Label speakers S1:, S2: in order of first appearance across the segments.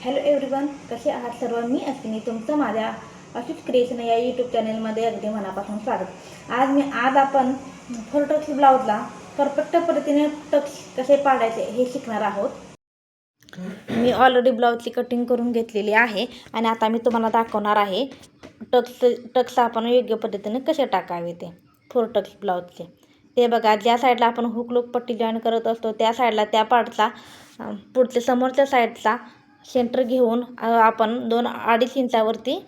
S1: Hello everyone कसे आहात सर्व? मी अश्विनी तुमचं माझ्या अशीच क्रिएशन या यूट्यूब चॅनेलमध्ये अगदी मनापासून स्वागत. आज मी आज आपण फुल टक्स ब्लाऊजला परफेक्ट पद्धतीने टक्स कसे पाडायचे हे शिकणार आहोत. मी ऑलरेडी ब्लाऊजची कटिंग करून घेतलेली आहे आणि आता मी तुम्हाला दाखवणार आहे टक्स टक्स आपण योग्य पद्धतीने कसे टाकावे ते फोर टक्स ब्लाऊजचे ते बघा ज्या साईडला आपण हुक लूक पट्टी जॉईन करत असतो त्या साईडला त्या पार्टचा पुढच्या समोरच्या साईडचा सेंटर घेऊन आपण दोन अडीच इंचावरती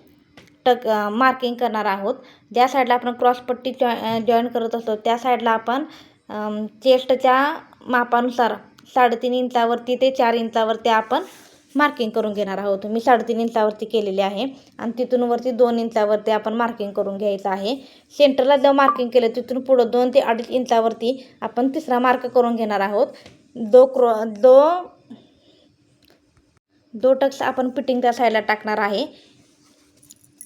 S1: टक मार्किंग करणार आहोत. ज्या साईडला आपण क्रॉसपट्टी जॉ जॉईन करत असतो त्या साईडला आपण चेस्टच्या मापानुसार साडेतीन इंचावरती ते चार इंचावरती आपण मार्किंग करून घेणार आहोत. मी साडेतीन इंचावरती केलेली आहे आणि तिथून वरती दोन इंचावरती आपण मार्किंग करून घ्यायचं आहे. सेंटरला जेव्हा मार्किंग केलं तिथून पुढं दोन ते अडीच इंचावरती आपण तिसरा मार्क करून घेणार आहोत. दो क्रॉ दो दो टक्स आपण फिटिंग त्या साईडला टाकणार आहे.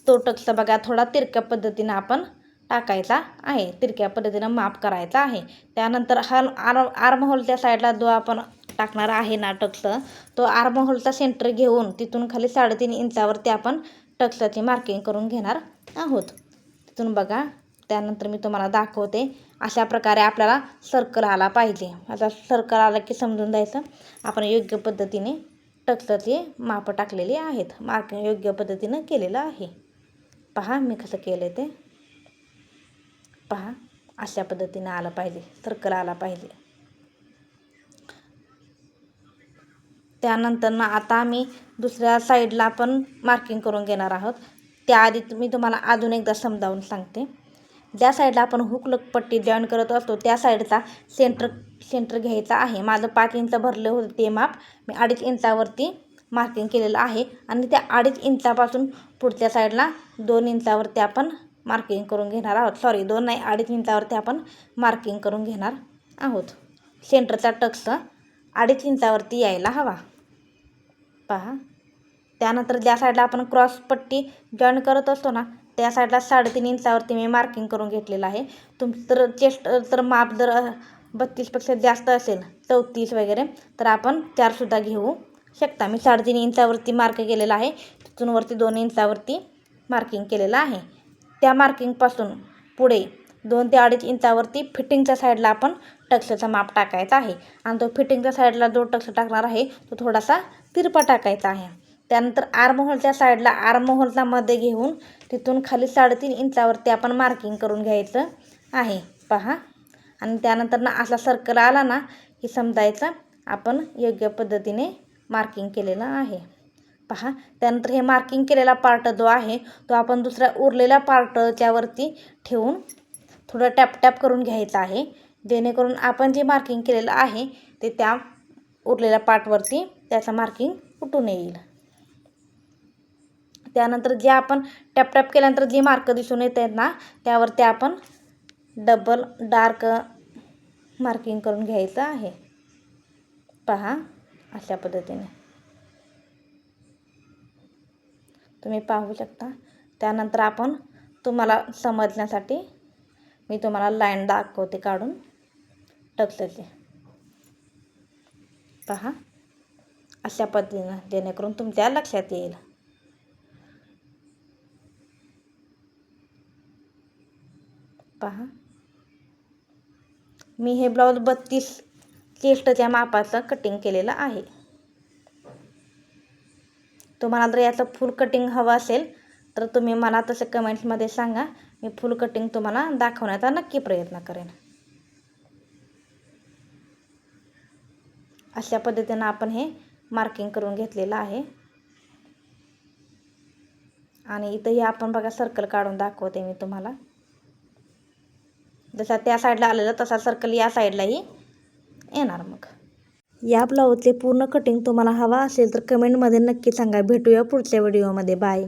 S1: तो टक्स बघा थोडा तिरक्या पद्धतीनं आपण टाकायचा आहे. तिरक्या पद्धतीनं माप करायचा आहे. त्यानंतर हा आर आर्महोलच्या साईडला जो आपण टाकणार आहे ना टक्स तो आर्महोलचा सेंटर घेऊन तिथून खाली साडेतीन इंचावरती आपण टक्साची मार्किंग करून घेणार आहोत. तिथून बघा त्यानंतर मी तुम्हाला दाखवते अशा प्रकारे आपल्याला सर्कल आला पाहिजे. आता सर्कल आला की समजून जायचं. आपण योग्य पद्धतीने टक्साची मापं टाकलेली आहेत. मार्किंग योग्य पद्धतीनं केलेलं आहे. पहा मी कसं केलं आहे ते. पहा अशा पद्धतीनं आलं पाहिजे. सर्कल आला पाहिजे. त्यानंतर आता आम्ही दुसऱ्या साईडला पण मार्किंग करून घेणार आहोत. त्याआधी मी तुम्हाला अजून एकदा समजावून सांगते. ज्या साईडला आपण हुक लक पट्टी जॉईन करत असतो त्या साईडचा सेंटर सेंटर घ्यायचा आहे. माझं पाच इंच भरलं होतं ते माप. मी अडीच इंचावरती मार्किंग केलेलं आहे. आणि त्या अडीच इंचापासून पुढच्या साईडला दोन इंचावरती आपण मार्किंग करून घेणार आहोत. सॉरी दोन नाही अडीच इंचावरती आपण मार्किंग करून घेणार आहोत. सेंटरचा टक्स अडीच इंचावरती यायला हवा. पहा. त्यानंतर ज्या साईडला आपण क्रॉस पट्टी जॉईन करत असतो ना त्या साईडला साडेतीन इंचावरती मी मार्किंग करून घेतलेलं आहे. तुमचं तर चेस्ट तर माप जर बत्तीसपेक्षा जास्त असेल चौतीस वगैरे तर आपण चारसुद्धा घेऊ शकता. मी साडेतीन इंचावरती मार्क केलेला आहे. तिथून वरती दोन इंचावरती मार्किंग केलेलं आहे. त्या मार्किंगपासून पुढे दोन ते अडीच इंचावरती फिटिंगच्या साईडला आपण टक्सचा माप टाकायचा आहे. आणि तो फिटिंगच्या साईडला जो टक्स टाकणार आहे तो थोडासा तिरपा टाकायचा आहे. त्यानंतर आर्महोलच्या साईडला आर्महोलचा मध्ये घेऊन तिथून खाली साडेतीन इंचावरती आपण मार्किंग करून घ्यायचं आहे. पहा. आणि त्यानंतर ना असा सर्कल आला ना की समजायचं आपण योग्य पद्धतीने मार्किंग केलेलं आहे. पहा. त्यानंतर हे मार्किंग केलेला पार्ट जो आहे तो आपण दुसऱ्या उरलेल्या पार्टच्यावरती ठेवून थोडं टॅपटॅप करून घ्यायचं आहे. जेणेकरून आपण जे मार्किंग केलेलं आहे ते त्या उरलेल्या पार्टवरती त्याचं मार्किंग उठून येईल. त्यानंतर जे आपण टॅपटॅप केल्यानंतर जे मार्क दिसून येत आहेत ना त्यावरती आपण डबल डार्क मार्किंग करून घ्यायचं आहे. पहा अशा पद्धतीने. तुम्ही पाहू शकता. त्यानंतर आपण तुम्हाला समजण्यासाठी मी तुम्हाला लाईन दाखवते काढून. टक्सची पहा अशा पद्धतीनं जेणेकरून तुमच्या लक्षात येईल. पहा. मी हे ब्लाऊज बत्तीस चेस्टच्या मापाचं कटिंग केलेलं आहे. तुम्हाला जर याचं फुल कटिंग हवं असेल तर तुम्ही मला तसं कमेंट्समध्ये सांगा. मी फुल कटिंग तुम्हाला दाखवण्याचा नक्की प्रयत्न करेन. अशा पद्धतीनं आपण हे मार्किंग करून घेतलेलं आहे. आणि इथंही आपण बघा सर्कल काढून दाखवते मी तुम्हाला. जसा त्या साईडला आलेला तसा सर्कल या साईडलाही येणार मग. या ब्लाऊजचे पूर्ण कटिंग तुम्हाला हवा असेल तर कमेंटमध्ये नक्की सांगा. भेटूया पुढच्या व्हिडिओमध्ये बाय